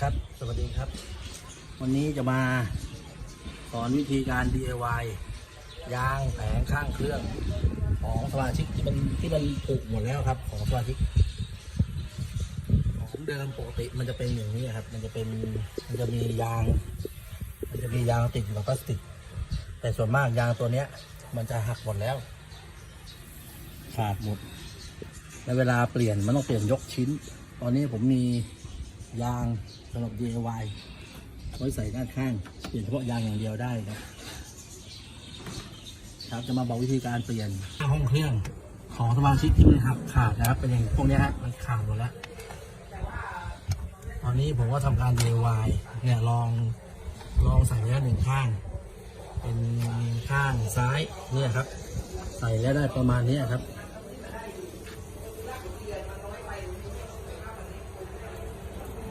ครับ สวัสดีครับ วันนี้จะมาสอนวิธีการ DIY ยางแผงข้างเครื่อง ของสมาชิกที่มันที่มันผุหมดแล้วครับ ของสมาชิกของเดิมปกติมันจะเป็นอย่างนี้ครับ มันจะเป็นมันจะมียาง มันจะมียางติดอยู่กับพลาสติก แต่ส่วนมากยางตัวเนี้ย มันจะหักหมดแล้ว ขาดหมด และเวลาเปลี่ยนมันต้องเปลี่ยนยกชิ้น ตอนนี้ผมมี ยางสำหรับ DIY ไว้ใส่ด้านข้าง เปลี่ยนเฉพาะยางอย่างเดียวได้ครับครับจะมาบอกวิธีการเปลี่ยนห้องเครื่องของสมาชิกที่มันหักขาดนะครับเป็นอย่างพวกนี้ฮะมันขาดหมดแล้ว ตอนนี้ผมก็ทำการ DIY เนี่ยลองลองใส่แล้วหนึ่งข้าง เป็นข้างซ้ายเนี่ยครับ ใส่แล้วได้ประมาณนี้ครับ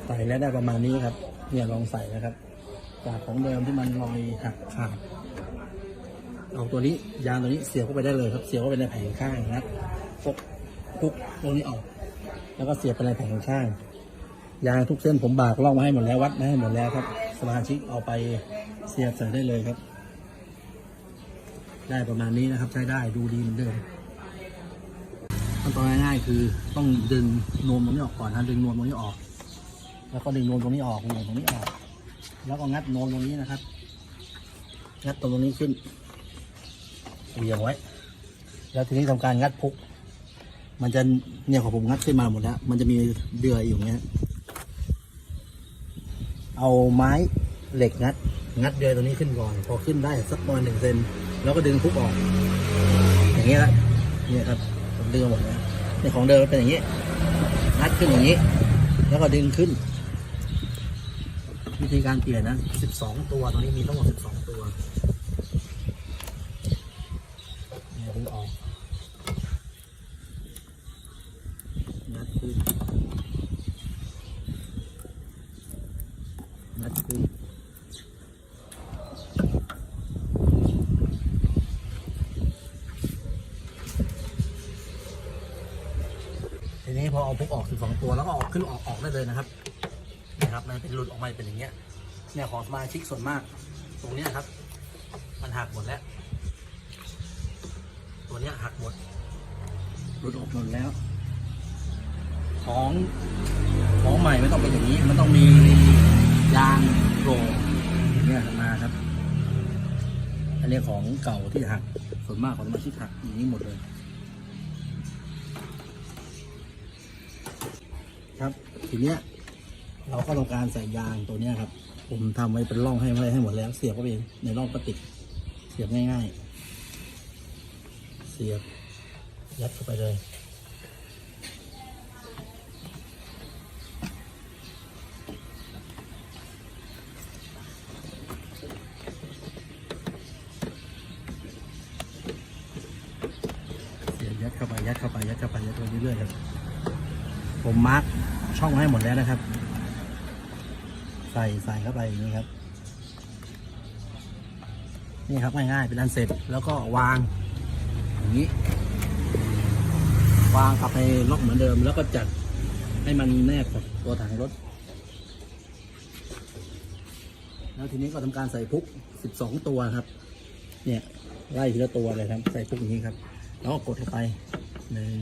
ใส่แล้วได้ประมาณนี้ครับ เนี่ยลองใส่นะครับ จากของเดิมที่มันลอยหักขาดเอาตัวนี้ยางตัวนี้เสียบเข้าไปได้เลยครับ เสียบเข้าไปในแผงข้างนะครับพกพุกตรงนี้ออก แล้วก็เสียบไปในแผงข้าง ยางทุกเส้นผมบากล่องมาให้หมดแล้ววัดมาให้หมดแล้วครับ สมาชิกเอาไปเสียบใส่ได้เลยครับ ได้ประมาณนี้นะครับ ใช้ได้ดูดีเหมือนเดิมขั้นตอนง่ายๆคือต้องดึงนวมตรงนี้ออกก่อนนะดึงนวมตรงนี้ออก แล้วก็ดึงนวมตรงนี้ออกนวมตรงนี้ออก แล้วก็งัดนวมตรงนี้นะครับ งัดตรงนี้ขึ้นเหวี่ยงไว้ แล้วทีนี้ทำการงัดพุก มันจะเนี่ยของผมงัดขึ้นมาหมดแล้ว มันจะมีเดือยอยู่อย่างเงี้ย เอาไม้เหล็กงัด งัดเดือยตรงนี้ขึ้นก่อน พอขึ้นได้สักประมาณหนึ่งเซน แล้วก็ดึงพุกออก อย่างเงี้ยครับเนี่ยครับผมดึงออกหมดแล้วในของเดิมมันเป็นอย่างนี้งัดขึ้นอย่างนี้ แล้วก็ดึงขึ้น วิธีการเปลี่ยนนะ12 ตัวตรงนี้มีทั้งหมด12 ตัวเนี่ยดึงออกงัดขึ้นงัดขึ้นทีนี้พอเอาพุกออก 12 ตัวแล้วก็ออกขึ้นออกออกได้เลยนะครับ นะครับ มันเป็นหลุดออกมาเป็นอย่างเงี้ย เนี่ยของสมาชิกส่วนมาก ตรงเนี้ยครับ มันหักหมดแล้ว ตัวเนี้ยหักหมด หลุดออกหมดแล้ว ของของใหม่ไม่ต้องเป็นอย่างนี้ มันต้องมียางโปร่งอย่างเนี่ยมาครับ อันนี้ของเก่าที่หัก ส่วนมากของสมาชิกหักอย่างนี้หมดเลย ครับ ทีเนี้ย เราก็ต้องการใส่ยางตัวนี้ครับ ผมทำไว้เป็นร่องให้ไว้ให้หมดแล้ว เสียบเข้าไปในร่องพลาสติก เสียบง่ายๆ เสียบยัดเข้าไปเลยเสียบยัดเข้าไปยัดเข้าไปยัดเข้าไปยัดเข้าไปเรื่อยๆครับ ผมมาร์กช่องให้หมดแล้วนะครับ ใส่ใส่เข้าไปอย่างนี้ครับ นี่ครับง่ายๆเป็นอันเสร็จแล้วก็วางอย่างนี้ วางกลับไปล็อกเหมือนเดิม แล้วก็จัดให้มันแนบกับตัวถังรถ แล้วทีนี้ก็ทำการใส่พุก 12 ตัวครับ เนี่ยไล่ทีละตัวเลยครับ ใส่พุกอย่างนี้ครับ แล้วก็กดเข้าไปหนึ่ง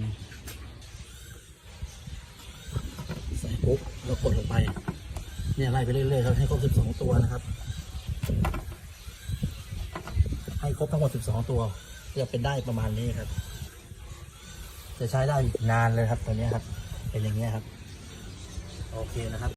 ใส่ปุ๊บแล้วกดลงไป เนี่ยไล่ไปเรื่อยๆครับให้ครบ 12 ตัวนะครับ ให้ครบทั้งหมด 12 ตัวจะเป็นได้ประมาณนี้ครับ จะใช้ได้นานเลยครับตัวนี้ครับ เป็นอย่างเงี้ยครับ โอเคนะครับ